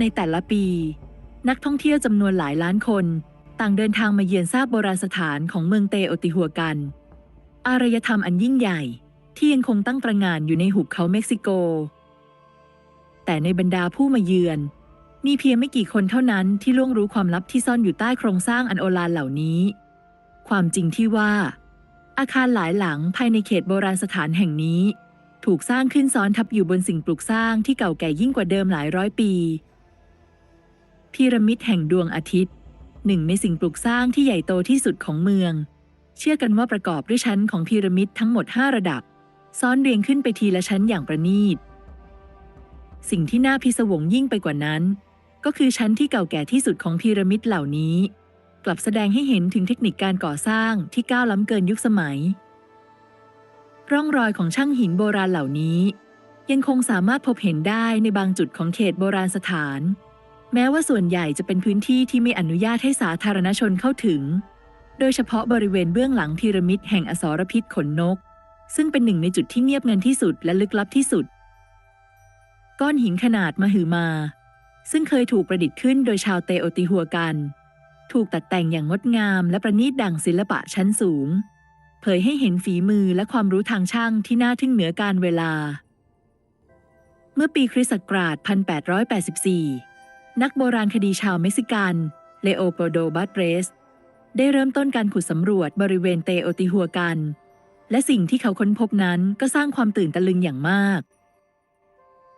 ในแต่ละปี นักท่องเที่ยวจำนวนหลายล้านคน ต่างเดินทางมาเยือนซากโบราณสถานของเมืองเตโอติหัวกัน อารยธรรมอันยิ่งใหญ่ ที่ยังคงตั้งตระงานอยู่ในหุบเขาเม็กซิโก แต่ในบรรดาผู้มาเยือน มีเพียงไม่กี่คนเท่านั้นที่ล่วงรู้ความลับที่ซ่อนอยู่ใต้โครงสร้างอันโอฬารเหล่านี้ ความจริงที่ว่า อาคารหลายหลังภายในเขตโบราณสถานแห่งนี้ถูกสร้างขึ้นซ้อนทับอยู่บนสิ่งปลูกสร้างที่เก่าแก่ยิ่งกว่าเดิมหลายร้อยปี พีระมิดแห่งดวงอาทิตย์ หนึ่งในสิ่งปลูกสร้างที่ใหญ่โตที่สุดของเมือง เชื่อกันว่าประกอบด้วยชั้นของพีระมิดทั้งหมด 5 ระดับ ซ้อนเรียงขึ้นไปทีละชั้นอย่างประณีต สิ่งที่น่าพิศวงยิ่งไปกว่านั้น ก็คือชั้นที่เก่าแก่ที่สุดของพีระมิดเหล่านี้ กลับแสดงให้เห็นถึงเทคนิคการก่อสร้างที่ก้าวล้ำเกินยุคสมัย ร่องรอยของช่างหินโบราณเหล่านี้ ยังคงสามารถพบเห็นได้ในบางจุดของเขตโบราณสถาน แม้ว่าส่วนใหญ่จะเป็นพื้นที่ที่ไม่อนุญาตให้สาธารณชนเข้าถึง โดยเฉพาะบริเวณเบื้องหลังพีระมิดแห่งอสรพิษขนนก ซึ่งเป็นหนึ่งในจุดที่เงียบเงันที่สุดและลึกลับที่สุด ก้อนหินขนาดมหึมา ซึ่งเคยถูกประดิษฐ์ขึ้นโดยชาวเตโอติหัวกัน ถูกตัดแต่งอย่างงดงามและประณีตดั่งศิลปะชั้นสูง เผยให้เห็นฝีมือและความรู้ทางช่างที่น่าทึ่งเหนือการเวลา เมื่อปีคริสต์ศักราช 1884 นักโบราณคดีชาวเม็กซิกันเลโอโปโดบัตเรส ได้เริ่มต้นการขุดสำรวจบริเวณเตโอติหัวกัน และสิ่งที่เขาค้นพบนั้นก็สร้างความตื่นตะลึงอย่างมาก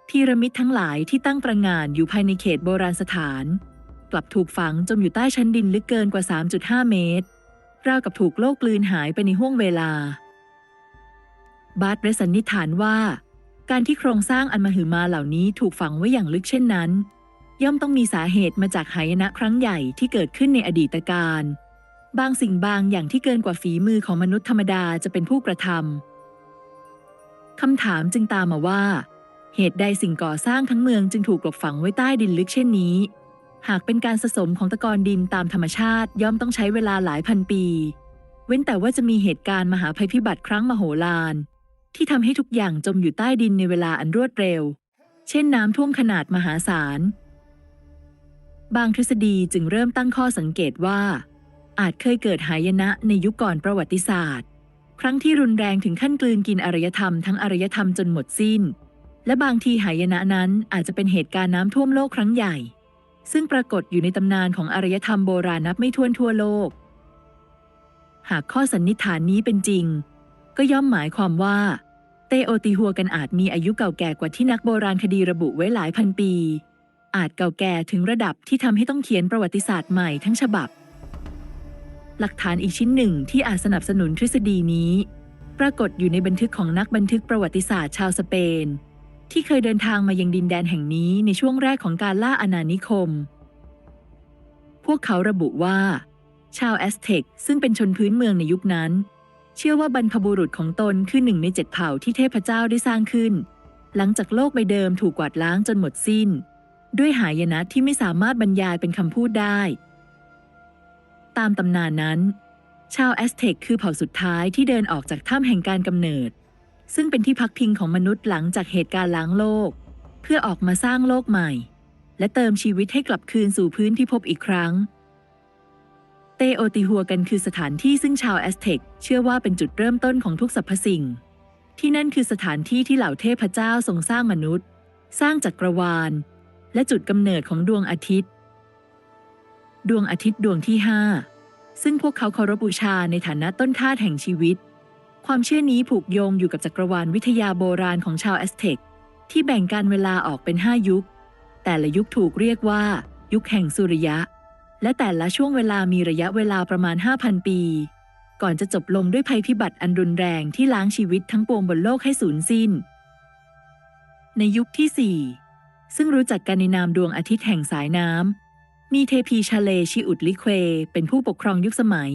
พีระมิดทั้งหลายที่ตั้งประงานอยู่ภายในเขตโบราณสถาน กลับถูกฝังจมอยู่ใต้ชั้นดินลึกเกินกว่า 3.5 เมตร ราวกับถูกโลกกลืนหายไปในห้วงเวลา บาร์ตเรสันนิฐานว่า การที่โครงสร้างอันมหึมาเหล่านี้ถูกฝังไว้อย่างลึกเช่นนั้น ย่อมต้องมีสาเหตุมาจากหายนะครั้งใหญ่ที่เกิดขึ้นในอดีตการ บางสิ่งบางอย่างที่เกินกว่าฝีมือของมนุษย์ธรรมดาจะเป็นผู้กระทำคำถามจึงตามมาว่า เหตุใดสิ่งก่อสร้างทั้งเมืองจึงถูกกลบฝังไว้ใต้ดินลึกเช่นนี้ หากเป็นการสะสมของตะกอนดินตามธรรมชาติย่อมต้องใช้เวลาหลายพันปี เว้นแต่ว่าจะมีเหตุการณ์มหาภัยพิบัติครั้งมโหฬารที่ทำให้ทุกอย่างจมอยู่ใต้ดินในเวลาอันรวดเร็ว เช่นน้ำท่วมขนาดมหาศาล บางทฤษฎีจึงเริ่มตั้งข้อสังเกตว่า อาจเคยเกิดหายนะในยุคก่อนประวัติศาสตร์ ครั้งที่รุนแรงถึงขั้นกลืนกินอารยธรรมทั้งอารยธรรมจนหมดสิ้น และบางทีหายนะนั้นอาจจะเป็นเหตุการณ์น้ำท่วมโลกครั้งใหญ่ ซึ่งปรากฏอยู่ในตำนานของอารยธรรมโบราณนับไม่ถ้วนทั่วโลก หากข้อสันนิษฐานนี้เป็นจริง ก็ย่อมหมายความว่า เตโอติหัวกันอาจมีอายุเก่าแก่กว่าที่นักโบราณคดีระบุไว้หลายพันปี อาจเก่าแก่ถึงระดับที่ทำให้ต้องเขียนประวัติศาสตร์ใหม่ทั้งฉบับ หลักฐานอีกชิ้นหนึ่งที่อาจสนับสนุนทฤษฎีนี้ ปรากฏอยู่ในบันทึกของนักบันทึกประวัติศาสตร์ชาวสเปน ที่เคยเดินทางมายังดินแดนแห่งนี้ในช่วงแรกของการล่าอาณานิคม พวกเขาระบุว่า ชาวแอสเท็กซึ่งเป็นชนพื้นเมืองในยุคนั้น เชื่อว่าบรรพบุรุษของตนคือหนึ่งในเจ็ดเผ่าที่เทพเจ้าได้สร้างขึ้น หลังจากโลกใบเดิมถูกกวาดล้างจนหมดสิ้น ด้วยหายนะที่ไม่สามารถบรรยายเป็นคำพูดได้ ตามตำนานนั้น ชาวแอสเท็กคือเผ่าสุดท้ายที่เดินออกจากถ้ำแห่งการกำเนิด ซึ่งเป็นที่พักพิงของมนุษย์หลังจากเหตุการณ์ล้างโลก เพื่อออกมาสร้างโลกใหม่ และเติมชีวิตให้กลับคืนสู่พื้นพิภพบอีกครั้ง เตโอติหัวกันคือสถานที่ซึ่งชาวแอสเท็กเชื่อว่าเป็นจุดเริ่มต้นของทุกสรรพสิ่ง ที่นั่นคือสถานที่ที่เหล่าเทพเจ้าทรงสร้างมนุษย์ สร้างจักรวาล และจุดกำเนิดของดวงอาทิตย์ ดวงอาทิตย์ดวงที่ 5 ซึ่งพวกเขาเคารพบูชาในฐานะต้นธาตุแห่งชีวิต ความเชื่อนี้ผูกโยงอยู่กับจักรวาลวิทยาโบราณของชาวแอสเท็กที่แบ่งการเวลาออกเป็น 5 ยุค แต่ละยุคถูกเรียกว่า ยุคแห่งสุริยะ และแต่ละช่วงเวลามีระยะเวลาประมาณ 5,000 ปี ก่อนจะจบลงด้วยภัยพิบัติอันรุนแรงที่ล้างชีวิตทั้งปวงบนโลกให้สูญสิ้น ในยุคที่ 4 ซึ่งรู้จักกันในนามดวงอาทิตย์แห่งสายน้ำ มีเทพีชาเลชิอุดลิเควเป็นผู้ปกครองยุคสมัย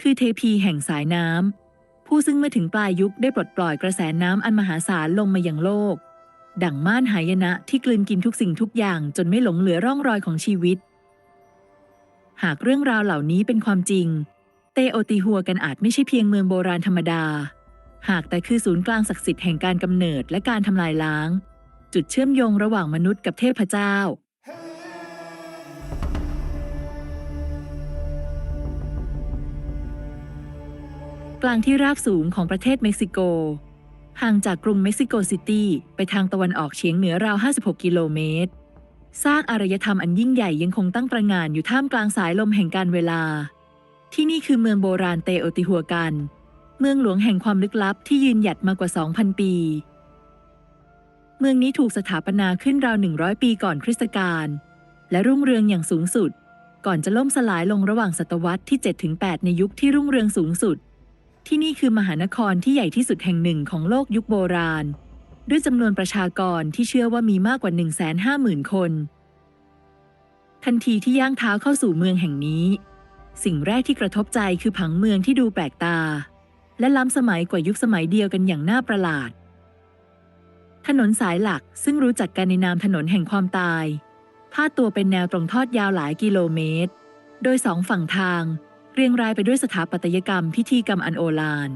คือเทพีแห่งสายน้ำ ผู้ซึ่งเมื่อถึงปลายยุคได้ปลดปล่อยกระแสน้ำอันมหาศาลลงมายังโลก ดั่งม่านหายนะที่กลืนกินทุกสิ่งทุกอย่างจนไม่หลงเหลือร่องรอยของชีวิต หากเรื่องราวเหล่านี้เป็นความจริง เตโอติหัวกันอาจไม่ใช่เพียงเมืองโบราณธรรมดา หากแต่คือศูนย์กลางศักดิ์สิทธิ์แห่งการกำเนิดและการทำลายล้าง จุดเชื่อมโยงระหว่างมนุษย์กับเทพเจ้า กลางที่ราบสูงของประเทศเม็กซิโก ห่างจากกรุงเม็กซิโกซิตี้ ไปทางตะวันออกเฉียงเหนือราว 56 กิโลเมตร สร้างอารยธรรมอันยิ่งใหญ่ยังคงตั้งประงานอยู่ท่ามกลางสายลมแห่งการเวลา ที่นี่คือเมืองโบราณเตโอติหัวกัน เมืองหลวงแห่งความลึกลับที่ยืนหยัดมากว่า 2,000 ปี มืองนี้ถูกสถาปนาขึ้นราว 100 ปีก่อนคริสตกาลและรุ่งเรืองอย่างสูงสุด ก่อนจะล่มสลายลงระหว่างศตวรรษที่ 7-8 ในยุคที่รุ่งเรืองสูงสุด ที่นี่คือมหานครที่ใหญ่ที่สุดแห่งหนึ่งของโลกยุคโบราณ ด้วยจำนวนประชากรที่เชื่อว่ามีมากกว่า 150,000 คน ทันทีที่ย่างเท้าเข้าสู่เมืองแห่งนี้ สิ่งแรกที่กระทบใจคือผังเมืองที่ดูแปลกตา และล้ำสมัยกว่ายุคสมัยเดียวกันอย่างน่าประหลาด ถนนสายหลักซึ่งรู้จักกันในนามถนนแห่งความตายพาดตัวเป็นแนวตรงทอดยาวหลายกิโลเมตร โดยสองฝั่งทาง เรียงรายไปด้วยสถาปัตยกรรมพิธีกรรมอันโอฬาร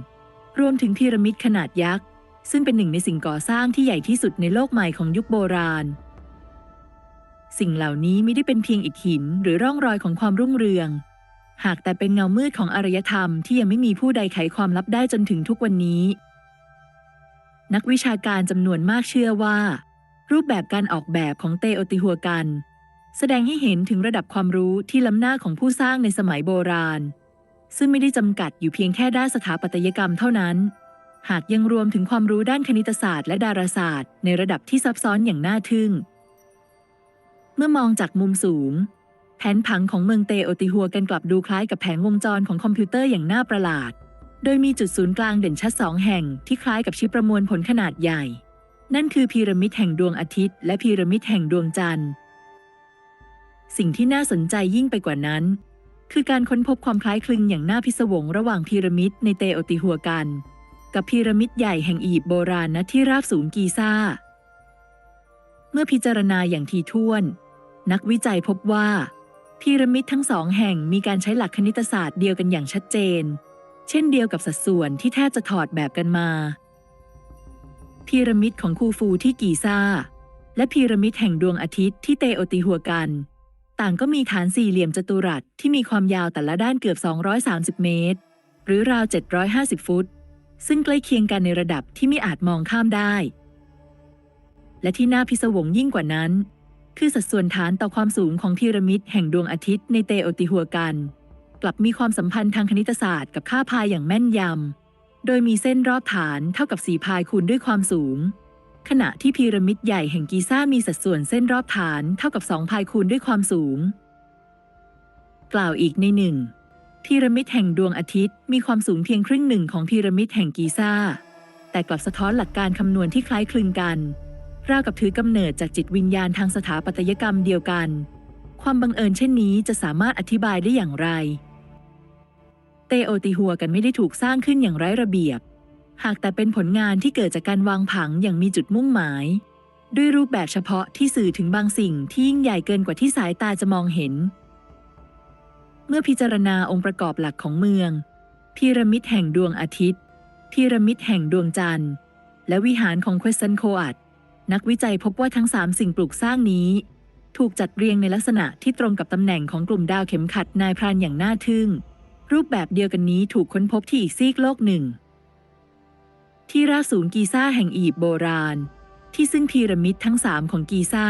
รวมถึงพีระมิดขนาดยักษ์ ซึ่งเป็นหนึ่งในสิ่งก่อสร้างที่ใหญ่ที่สุดในโลกใหม่ของยุคโบราณ สิ่งเหล่านี้ไม่ได้เป็นเพียงอิฐหินหรือร่องรอยของความรุ่งเรือง หากแต่เป็นเงามืดของอารยธรรมที่ยังไม่มีผู้ใดไขความลับได้จนถึงทุกวันนี้ นักวิชาการจำนวนมากเชื่อว่า รูปแบบการออกแบบของเตโอติหัวกัน แสดงให้เห็นถึงระดับความรู้ที่ล้ำหน้าของผู้สร้างในสมัยโบราณ ซึ่งไม่ได้จำกัดอยู่เพียงแค่ด้านสถาปัตยกรรมเท่านั้น หากยังรวมถึงความรู้ด้านคณิตศาสตร์และดาราศาสตร์ ในระดับที่ซับซ้อนอย่างน่าทึ่ง เมื่อมองจากมุมสูง แผนผังของเมืองเตโอติหัวกันกลับดูคล้ายกับแผงวงจรของคอมพิวเตอร์อย่างน่าประหลาด โดยมีจุดศูนย์กลางเด่นชัดสองแห่งที่คล้ายกับชิปประมวลผลขนาดใหญ่ นั่นคือพีระมิดแห่งดวงอาทิตย์ และพีระมิดแห่งดวงจันทร์ สิ่งที่น่าสนใจยิ่งไปกว่านั้น คือการค้นพบความคล้ายคลึงอย่างน่าพิศวงระหว่างพีระมิดในเตโอติหัวกัน กับพีระมิดใหญ่แห่งอียิปต์โบราณณที่ราบสูงกีซ่า เมื่อพิจารณาอย่างทีท่วน นักวิจัยพบว่าพีระมิดทั้งสองแห่งมีการใช้หลักคณิตศาสตร์เดียวกันอย่างชัดเจน เช่นเดียวกับสัดส่วนที่แทบจะถอดแบบกันมา พีระมิดของคูฟูที่กีซ่า และพีระมิดแห่งดวงอาทิตย์ที่เตโอติหัวกัน ต่างก็มีฐานสี่เหลี่ยมจัตุรัสที่มีความยาวแต่ละด้านเกือบ 230 เมตร หรือราว 750 ฟุต ซึ่งใกล้เคียงกันในระดับที่ไม่อาจมองข้ามได้ และที่น่าพิศวงยิ่งกว่านั้น คือสัดส่วนฐานต่อความสูงของพีระมิดแห่งดวงอาทิตย์ในเตโอติหัวกัน กลับมีความสัมพันธ์ทางคณิตศาสตร์กับค่าพายอย่างแม่นยำ โดยมีเส้นรอบฐานเท่ากับ4พายคูณด้วยความสูง ขณะที่พีระมิดใหญ่แห่งกีซ่ามีสัดส่วนเส้นรอบฐานเท่ากับ2พายคูณด้วยความสูง กล่าวอีกในหนึ่งพีระมิดแห่งดวงอาทิตย์มีความสูงเพียงครึ่งหนึ่งของพีระมิดแห่งกีซ่า แต่กลับสะท้อนหลักการคำนวณที่คล้ายคลึงกันราวกับถือกำเนิดจากจิตวิญญาณทางสถาปัตยกรรมเดียวกัน ความบังเอิญเช่นนี้จะสามารถอธิบายได้อย่างไร เตโอติหัวกันไม่ได้ถูกสร้างขึ้นอย่างไร้ระเบียบ หากแต่เป็นผลงานที่เกิดจากการวางผังอย่างมีจุดมุ่งหมาย ด้วยรูปแบบเฉพาะที่สื่อถึงบางสิ่งที่ยิ่งใหญ่เกินกว่าที่สายตาจะมองเห็น เมื่อพิจารณาองค์ประกอบหลักของเมือง พีระมิดแห่งดวงอาทิตย์ พีระมิดแห่งดวงจันทร์ และวิหารของเควสันโคอัตนักวิจัยพบว่าทั้งสามสิ่งปลูกสร้างนี้ ถูกจัดเรียงในลักษณะที่ตรงกับตำแหน่งของกลุ่มดาวเข็มขัดนายพรานอย่างน่าทึ่ง รูปแบบเดียวกันนี้ถูกค้นพบที่อีกซีกโลกหนึ่ง ที่ราบสูงกีซ่าแห่งอียิปต์โบราณ ที่ซึ่งพีระมิดทั้งสามของกีซ่า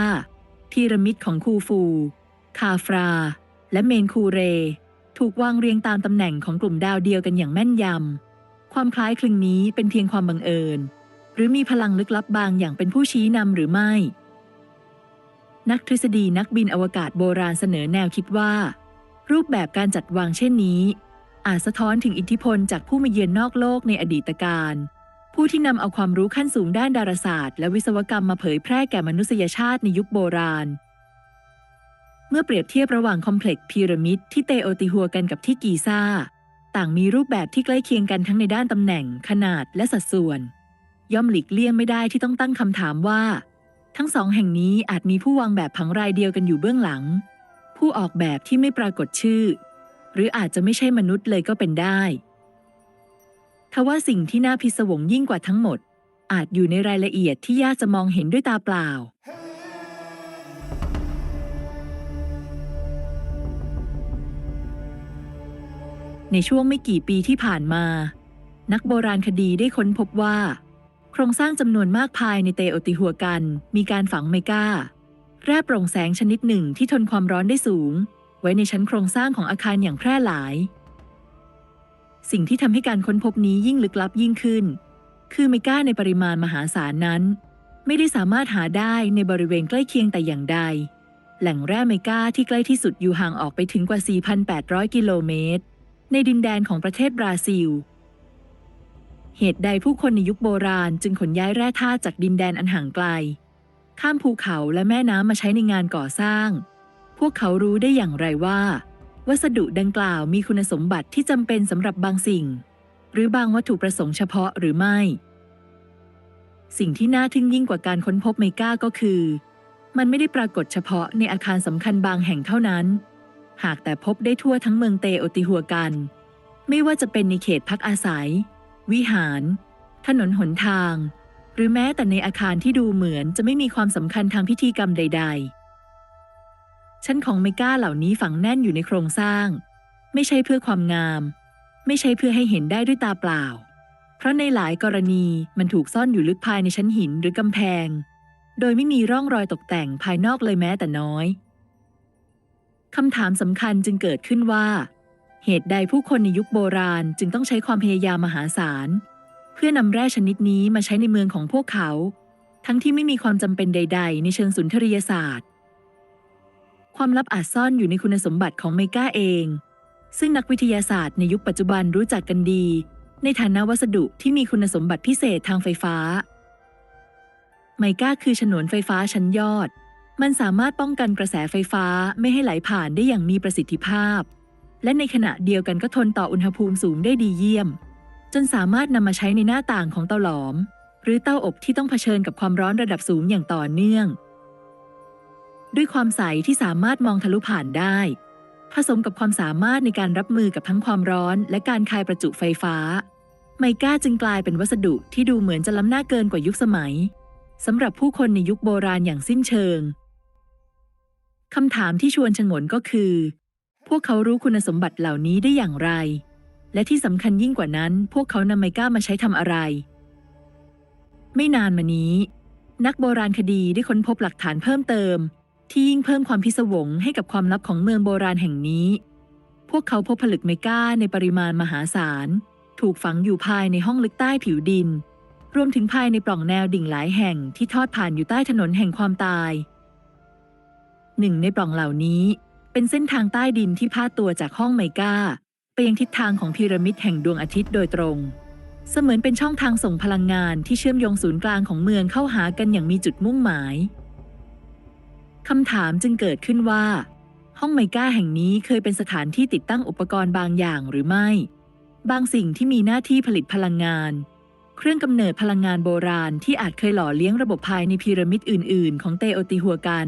พีระมิดของคูฟู คาฟรา และเมนคูเร ถูกวางเรียงตามตำแหน่งของกลุ่มดาวเดียวกันอย่างแม่นยำ ความคล้ายคลึงนี้เป็นเพียงความบังเอิญ หรือมีพลังลึกลับบางอย่างเป็นผู้ชี้นำหรือไม่ นักทฤษฎีนักบินอวกาศโบราณเสนอแนวคิดว่ารูปแบบการจัดวางเช่นนี้ อาจสะท้อนถึงอิทธิพลจากผู้มาเยือนนอกโลกในอดีตการ ผู้ที่นำเอาความรู้ขั้นสูงด้านดาราศาสตร์ และวิศวกรรมมาเผยแพร่แก่มนุษยชาติในยุคโบราณ เมื่อเปรียบเทียบระหว่างคอมเพล็กซ์พีระมิดที่เตโอติหัวกันกับที่กีซ่า ต่างมีรูปแบบที่ใกล้เคียงกันทั้งในด้านตำแหน่ง ขนาดและสัดส่วน ย่อมหลีกเลี่ยงไม่ได้ที่ต้องตั้งคำถามว่า ทั้งสองแห่งนี้อาจมีผู้วางแบบผังรายเดียวกันอยู่เบื้องหลัง ผู้ออกแบบที่ไม่ปรากฏชื่อ หรืออาจจะไม่ใช่มนุษย์เลยก็เป็นได้ทว่าสิ่งที่น่าพิศวงยิ่งกว่าทั้งหมด อาจอยู่ในรายละเอียดที่ยากจะมองเห็นด้วยตาเปล่า ในช่วงไม่กี่ปีที่ผ่านมา นักโบราณคดีได้ค้นพบว่า โครงสร้างจำนวนมากภายในเตโอติหัวกัน มีการฝังไมกาแร่โปร่งแสงชนิดหนึ่งที่ทนความร้อนได้สูง ไว้ในชั้นโครงสร้างของอาคารอย่างแพร่หลาย สิ่งที่ทำให้การค้นพบนี้ยิ่งลึกลับยิ่งขึ้น คือไมก้าในปริมาณมหาศาลนั้น ไม่ได้สามารถหาได้ในบริเวณใกล้เคียงแต่อย่างใด แหล่งแร่ไมก้าที่ใกล้ที่สุดอยู่ห่างออกไปถึงกว่า 4,800 กิโลเมตร ในดินแดนของประเทศบราซิลเหตุใดผู้คนในยุคโบราณจึงขนย้ายแร่ธาตุจากดินแดนอันห่างไกล ข้ามภูเขาและแม่น้ำมาใช้ในงานก่อสร้าง พวกเขารู้ได้อย่างไรว่า วัสดุดังกล่าวมีคุณสมบัติที่จำเป็นสำหรับบางสิ่ง หรือบางวัตถุประสงค์เฉพาะหรือไม่ สิ่งที่น่าทึ่งยิ่งกว่าการค้นพบไมก้าก็คือ มันไม่ได้ปรากฏเฉพาะในอาคารสำคัญบางแห่งเท่านั้น หากแต่พบได้ทั่วทั้งเมืองเตโอติหัวกัน ไม่ว่าจะเป็นในเขตพักอาศัย วิหาร ถนนหนทาง หรือแม้แต่ในอาคารที่ดูเหมือนจะไม่มีความสำคัญทางพิธีกรรมใด ๆ ชั้นของเมก้าเหล่านี้ฝังแน่นอยู่ในโครงสร้าง ไม่ใช่เพื่อความงาม ไม่ใช่เพื่อให้เห็นได้ด้วยตาเปล่า เพราะในหลายกรณีมันถูกซ่อนอยู่ลึกภายในชั้นหินหรือกำแพง โดยไม่มีร่องรอยตกแต่งภายนอกเลยแม้แต่น้อยคำถามสำคัญจึงเกิดขึ้นว่า เหตุใดผู้คนในยุคโบราณจึงต้องใช้ความพยายามมหาศาล เพื่อนำแร่ชนิดนี้มาใช้ในเมืองของพวกเขา ทั้งที่ไม่มีความจำเป็นใด ๆ ในเชิงสุนทรียศาสตร์ ความลับอาจซ่อนอยู่ในคุณสมบัติของเมกาเอง ซึ่งนักวิทยาศาสตร์ในยุคปัจจุบันรู้จักกันดี ในฐานะวัสดุที่มีคุณสมบัติพิเศษทางไฟฟ้า ไมก้าคือฉนวนไฟฟ้าชั้นยอด มันสามารถป้องกันกระแสไฟฟ้าไม่ให้ไหลผ่านได้อย่างมีประสิทธิภาพ และในขณะเดียวกันก็ทนต่ออุณหภูมิสูงได้ดีเยี่ยม จนสามารถนำมาใช้ในหน้าต่างของเตาหลอม หรือเตาอบที่ต้องเผชิญกับความร้อนระดับสูงอย่างต่อเนื่อง ด้วยความใสที่สามารถมองทะลุผ่านได้ ผสมกับความสามารถในการรับมือกับทั้งความร้อน และการคายประจุไฟฟ้า ไมก้าจึงกลายเป็นวัสดุที่ดูเหมือนจะล้ำหน้าเกินกว่ายุคสมัยสำหรับผู้คนในยุคโบราณอย่างสิ้นเชิงคำถามที่ชวนชงนก็คือ พวกเขารู้คุณสมบัติเหล่านี้ได้อย่างไร และที่สำคัญยิ่งกว่านั้น พวกเขานำไมก้ามาใช้ทำอะไร ไม่นานมานี้ นักโบราณคดีได้ค้นพบหลักฐานเพิ่มเติม ที่ยิ่งเพิ่มความพิศวงให้กับความลับของเมืองโบราณแห่งนี้ พวกเขาพบผลึกไมก้าในปริมาณมหาศาล ถูกฝังอยู่ภายในห้องลึกใต้ผิวดิน รวมถึงภายในปล่องแนวดิ่งหลายแห่งที่ทอดผ่านอยู่ใต้ถนนแห่งความตาย หนึ่งในปล่องเหล่านี้ เป็นเส้นทางใต้ดินที่พาดตัวจากห้องไมก้าไปยังทิศทางของพีระมิดแห่งดวงอาทิตย์โดยตรง เสมือนเป็นช่องทางส่งพลังงานที่เชื่อมโยงศูนย์กลางของเมืองเข้าหากันอย่างมีจุดมุ่งหมาย คำถามจึงเกิดขึ้นว่า ห้องไมก้าแห่งนี้เคยเป็นสถานที่ติดตั้งอุปกรณ์บางอย่างหรือไม่ บางสิ่งที่มีหน้าที่ผลิตพลังงาน เครื่องกำเนิดพลังงานโบราณที่อาจเคยหล่อเลี้ยงระบบภายในพีระมิดอื่น ๆ ของเตโอติหัวกัน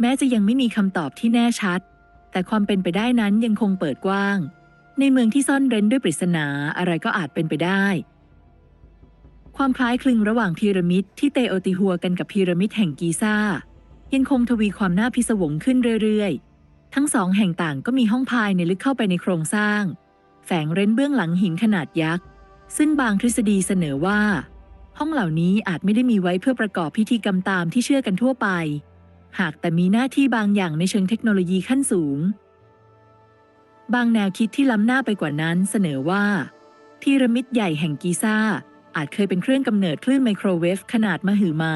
แม้จะยังไม่มีคำตอบที่แน่ชัด แต่ความเป็นไปได้นั้นยังคงเปิดกว้าง ในเมืองที่ซ่อนเร้นด้วยปริศนาอะไรก็อาจเป็นไปได้ ความคล้ายคลึงระหว่างพีระมิดที่เตโอติหัวกันกับพีระมิดแห่งกีซ่า ยังคงทวีความน่าพิศวงขึ้นเรื่อยๆ ทั้งสองแห่งต่างก็มีห้องภายในลึกเข้าไปในโครงสร้าง แฝงเร้นเบื้องหลังหินขนาดยักษ์ ซึ่งบางทฤษฎีเสนอว่า ห้องเหล่านี้อาจไม่ได้มีไว้เพื่อประกอบพิธีกรรมตามที่เชื่อกันทั่วไป หากแต่มีหน้าที่บางอย่างในเชิงเทคโนโลยีขั้นสูง บางแนวคิดที่ล้ำหน้าไปกว่านั้นเสนอว่าพีระมิดใหญ่แห่งกีซ่า อาจเคยเป็นเครื่องกำเนิดคลื่นไมโครเวฟขนาดมหึมา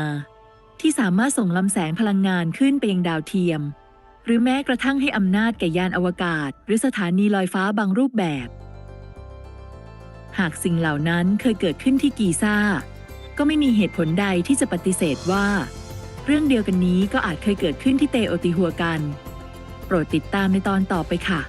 ที่สามารถส่งลำแสงพลังงานขึ้นไปยังดาวเทียม หรือแม้กระทั่งให้อำนาจแก่ยานอวกาศ หรือสถานีลอยฟ้าบางรูปแบบ หากสิ่งเหล่านั้นเคยเกิดขึ้นที่กีซ่า ก็ไม่มีเหตุผลใดที่จะปฏิเสธว่า เรื่องเดียวกันนี้ก็อาจเคยเกิดขึ้นที่เตโอติหัวกัน โปรดติดตามในตอนต่อไปค่ะ